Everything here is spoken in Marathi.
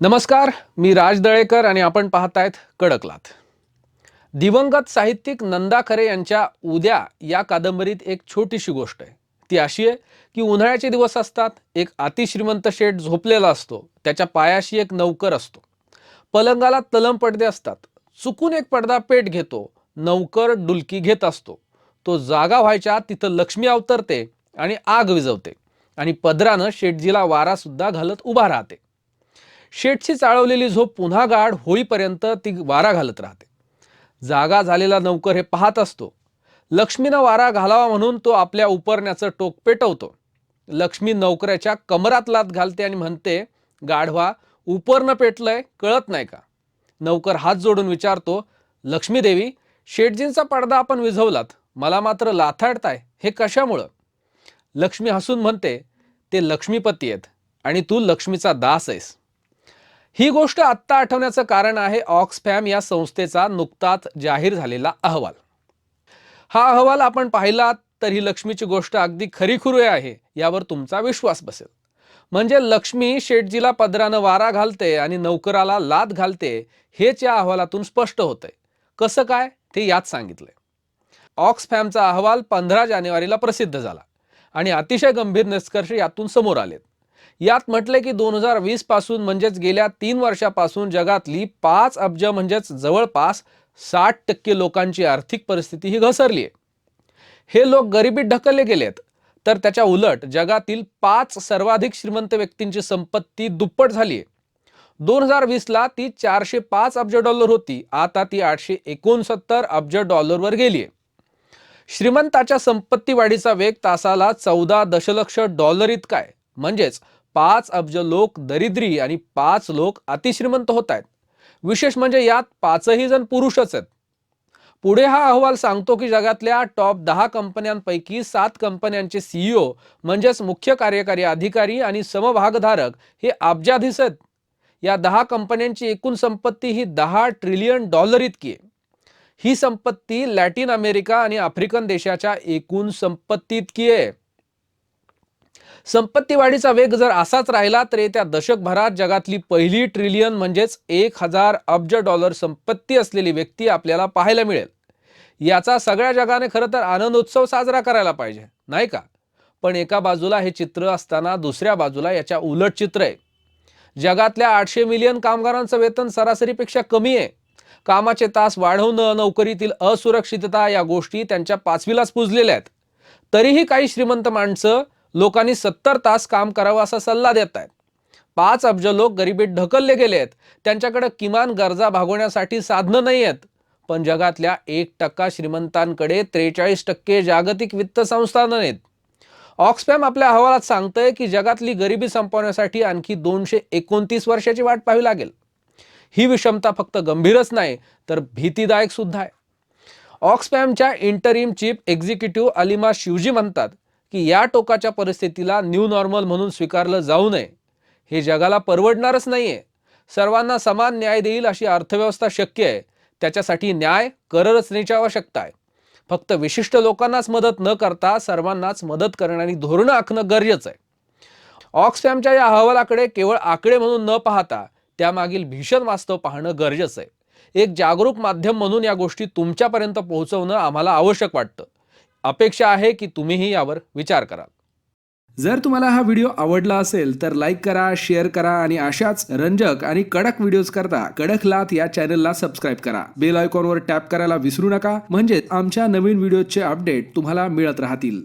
नमस्कार मी राज दळेकर आणि आपण पाहतायत कडकलात. दिवंगत साहित्यिक नंदा खरे यांच्या उद्या या कादंबरीत एक छोटीशी गोष्ट आहे. ती अशी आहे की उन्हाळ्याचे दिवस असतात एक अतिश्रीमंत शेठ झोपलेला असतो त्याच्या पायाशी एक नौकर असतो. पलंगाला तलम पडदे असतात चुकून एक पडदा पेट घेतो नौकर डुलकी घेत असतो. तो जागा व्हायच्या तिथं लक्ष्मी अवतरते आणि आग विझवते आणि पदरानं शेठजीला वारा सुद्धा घालत उभा राहते. शेठची चाळवलेली झोप पुन्हा गाढ होईपर्यंत ती वारा घालत राहते. जागा झालेला नौकर हे पाहत असतो. लक्ष्मीनं वारा घालावा म्हणून तो आपल्या उपरण्याचं टोक पेटवतो. लक्ष्मी नौकऱ्याच्या कमरात लात घालते आणि म्हणते गाढवा उपरनं पेटलंय कळत नाही का? नौकर हात जोडून विचारतो लक्ष्मीदेवी शेटजींचा पडदा आपण विझवलात. मला मात्र लाथाडताय हे कशामुळं? लक्ष्मी हसून म्हणते ते लक्ष्मीपती आहेत आणि तू लक्ष्मीचा दास आहेस. ही गोष्ट आत्ता आठवण्याचं कारण आहे ऑक्सफॅम या संस्थेचा नुकताच जाहीर झालेला अहवाल. हा अहवाल आपण पाहिला तर ही लक्ष्मीची गोष्ट अगदी खरीखुरी आहे यावर तुमचा विश्वास बसेल. म्हणजे लक्ष्मी शेटजीला पदरानं वारा घालते आणि नौकराला लाद घालते हेच या अहवालातून स्पष्ट होतंय. कसं काय? ते यात सांगितलंय. ऑक्सफॅमचा अहवाल पंधरा जानेवारीला प्रसिद्ध झाला आणि अतिशय गंभीर निष्कर्ष यातून समोर आलेत. यात म्हटले की दोन हजार वीसपासून म्हणजेच गेल्या तीन वर्षापासून जगातली पाच अब्ज म्हणजेच जवळपास साठ टक्के लोकांची आर्थिक परिस्थिती ही घसरली आहे. हे लोक गरिबीत ढकलले गेलेत. तर त्याच्या उलट जगातील पाच सर्वाधिक श्रीमंत व्यक्तींची संपत्ती दुप्पट झाली आहे. दोन हजार वीसला ती चारशे पाच अब्ज डॉलर होती. आता ती आठशे एकोणसत्तर अब्ज डॉलरवर गेली आहे. श्रीमंताच्या संपत्ती वाढीचा वेग तासाला चौदा दशलक्ष डॉलर इतका आहे. म्हणजेच पाच अब्ज लोक दरिद्री आणि पाच लोक अतिश्रीमंत होत आहेत. विशेष म्हणजे यात पाचही जण पुरुषच आहेत. पुढे हा अहवाल सांगतो की जगातल्या टॉप दहा कंपन्यांपैकी सात कंपन्यांचे सीईओ म्हणजेच मुख्य कार्यकारी अधिकारी आणि समभागधारक हे अब्जाधीश आहेत. या दहा कंपन्यांची एकूण संपत्ती ही दहा ट्रिलियन डॉलर इतकी आहे. ही संपत्ती लॅटिन अमेरिका आणि आफ्रिकन देशाच्या एकूण संपत्ती इतकी आहे. संपत्ती वाढीचा वेग जर असाच राहिला तर येत्या दशकभरात जगातली पहिली ट्रिलियन म्हणजेच एक हजार अब्ज डॉलर संपत्ती असलेली व्यक्ती आपल्याला पाहायला मिळेल. याचा सगळ्या जगाने खरं तर आनंदोत्सव साजरा करायला पाहिजे नाही का? पण एका बाजूला हे चित्र असताना दुसऱ्या बाजूला याच्या उलट चित्र आहे. जगातल्या आठशे मिलियन कामगारांचं वेतन सरासरीपेक्षा कमी आहे. कामाचे तास वाढवणं नोकरीतील असुरक्षितता या गोष्टी त्यांच्या पाचवीलाच पुजलेल्या आहेत. तरीही काही श्रीमंत माणसं लोकांनी सत्तर तास काम करावं असा सल्ला देत आहेत पाच अब्ज लोक गरिबीत ढकलले गेले आहेत त्यांच्याकडे किमान गरजा भागवण्यासाठी साधनं नाही आहेत पण जगातल्या एक टक्का श्रीमंतांकडे त्रेचाळीस टक्के जागतिक वित्त संस्थानं आहेत. ऑक्सफॅम आपल्या अहवालात सांगतंय की जगातली गरिबी संपवण्यासाठी आणखी दोनशे एकोणतीस वर्षाची वाट पाहावी लागेल. ही विषमता फक्त गंभीरच नाही तर भीतीदायक सुद्धा आहे. ऑक्सफॅमच्या interim chief executive Aleema Shivji म्हणतात की या टोकाच्या परिस्थितीला न्यू नॉर्मल म्हणून स्वीकारलं जाऊ नये. हे जगाला परवडणारच नाहीये. सर्वांना समान न्याय देईल अशी अर्थव्यवस्था शक्य आहे. त्याच्यासाठी न्याय कररचनेची आवश्यकता आहे. फक्त विशिष्ट लोकांनाच मदत न करता सर्वांनाच मदत करणारी धोरणं आखणं गरजेचं आहे. ऑक्सफॅमच्या या अहवालाकडे केवळ आकडे म्हणून न पाहता त्यामागील भीषण वास्तव पाहणं गरजेचं आहे. एक जागरूक माध्यम म्हणून या गोष्टी तुमच्यापर्यंत पोहोचवणं आम्हाला आवश्यक वाटतं. अपेक्षा आहे की तुम्हीही यावर विचार कराल. जर तुम्हाला हा व्हिडिओ आवडला असेल तर लाईक करा शेअर करा आणि अशाच रंजक आणि कडक व्हिडिओज करता कडक लात या चॅनलला सबस्क्राईब करा. बेल आयकॉनवर टॅप करायला विसरू नका. म्हणजेच आमच्या नवीन व्हिडिओचे अपडेट तुम्हाला मिळत राहतील.